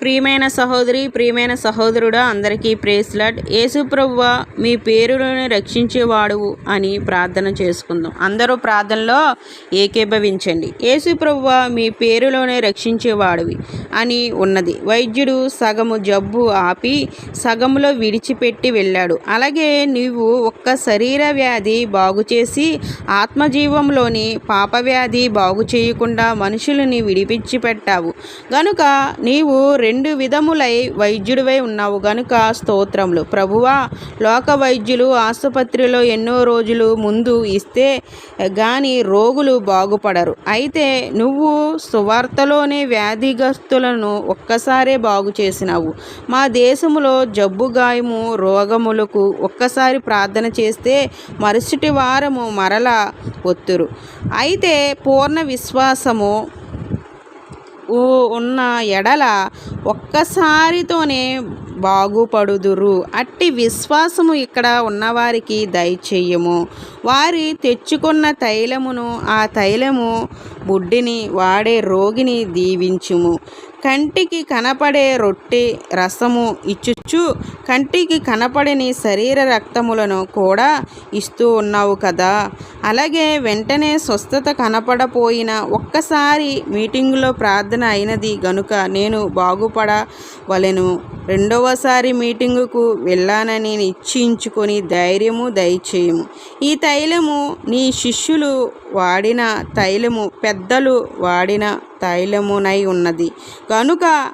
ప్రియమైన సహోదరి ప్రియమైన సహోదరుడా అందరికీ ప్రేస్లట్ యేసుప్రవ్వ మీ పేరులను రక్షించేవాడువు అని ప్రార్థన చేసుకుందాం. అందరూ ప్రార్థనలో ఏకీభవించండి. యేసుప్రవ్వ మీ పేరులోనే రక్షించేవాడివి అని ఉన్నది. వైద్యుడు సగము జబ్బు ఆపి సగములో విడిచిపెట్టి వెళ్ళాడు. అలాగే నీవు ఒక్క శరీర వ్యాధి బాగు చేసి ఆత్మజీవంలోని పాపవ్యాధి బాగు చేయకుండా మనుషులని విడిపించి పెట్టావు గనుక నీవు రెండు విధములై వైద్యుడివై ఉన్నావు గనుక స్తోత్రములు. ప్రభువా లోక వైద్యులు ఆసుపత్రిలో ఎన్నో రోజులు ముందు ఇస్తే గాని రోగులు బాగుపడరు. అయితే నువ్వు సువార్తలోనే వ్యాధిగ్రస్తులను ఒక్కసారే బాగు చేసినావు. మా దేశంలో జబ్బు గాయము రోగములకు ఒక్కసారి ప్రార్థన చేస్తే మరుసటి వారము మరల ఒత్తురు. అయితే పూర్ణ విశ్వాసము ఉన్న ఎడల ఒక్కసారితోనే బాగుపడుదురు. అట్టి విశ్వాసము ఇక్కడ ఉన్నవారికి దయచేయము. వారి తెచ్చుకున్న తైలమును ఆ తైలము బుడ్డిని వాడే రోగిని దీవించుము. కంటికి కనపడే రొట్టె రసము ఇచ్చుచ్చు కంటికి కనపడని శరీర రక్తములను కూడా ఇస్తూ ఉన్నావు కదా. అలాగే వెంటనే స్వస్థత కనపడపోయిన ఒక్కసారి మీటింగులో ప్రార్థన అయినది గనుక నేను బాగుపడవలెను. రెండవసారి మీటింగుకు వెళ్ళానని నిశ్చయించుకొని ధైర్యము దయచేయము. ఈ తైలము నీ శిష్యులు వాడిన తైలము పెద్దలు వాడిన తైలమునై ఉన్నది. కనుక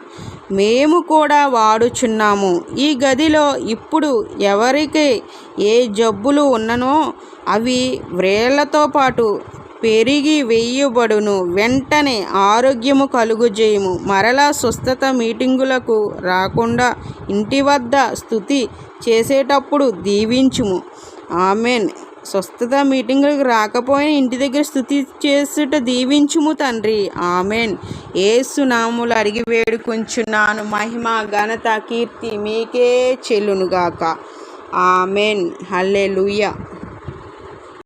మేము కూడా వాడుచున్నాము. ఈ గదిలో ఇప్పుడు ఎవరికి ఏ జబ్బులు ఉన్ననో అవి వ్రేళ్ళతో పాటు పెరిగి వెయ్యబడును వెంటనే ఆరోగ్యము కలుగుజేయము. మరలా స్వస్థత మీటింగులకు రాకుండా ఇంటి వద్ద స్థుతి చేసేటప్పుడు దీవించుము. ఆమెన్. స్వస్థత మీటింగులకు రాకపోయినా ఇంటి దగ్గర స్థుతి చేసుట దీవించుము తండ్రి. ఆమెన్. ఏసునాములు అడిగి వేడుకొంచున్నాను. మహిమ ఘనత కీర్తి మీకే చెల్లునుగాక. ఆమెన్. హల్లెలూయా.